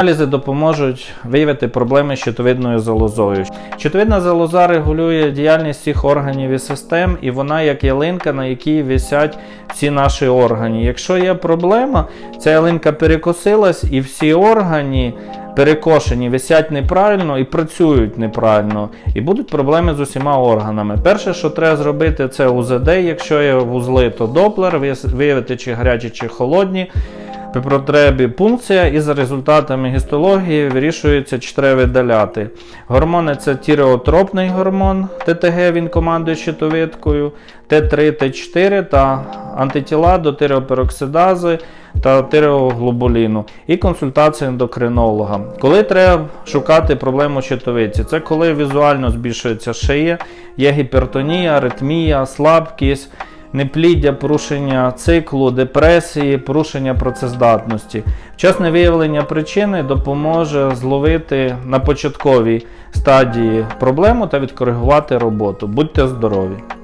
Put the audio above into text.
Аналізи допоможуть виявити проблеми з щитовидною залозою. Щитовидна залоза регулює діяльність всіх органів і систем, і вона як ялинка, на якій висять всі наші органи. Якщо є проблема, ця ялинка перекосилась і всі органи перекошені, висять неправильно і працюють неправильно, і будуть проблеми з усіма органами. Перше, що треба зробити, це УЗД. Якщо є вузли, то доплер, виявити чи гарячі, чи холодні. При потребі пункція і за результатами гістології вирішується, чи треба видаляти. Гормони це тіреотропний гормон, ТТГ, він командує щитовидкою, Т3, Т4 та антитіла до тиреопероксидази та тиреоглобуліну і консультація ендокринолога. Коли треба шукати проблему щитовидці? Це коли візуально збільшується шия, є гіпертонія, аритмія, слабкість непліддя, порушення циклу, депресії, порушення працездатності. Вчасне виявлення причини допоможе зловити на початковій стадії проблему та відкоригувати роботу. Будьте здорові!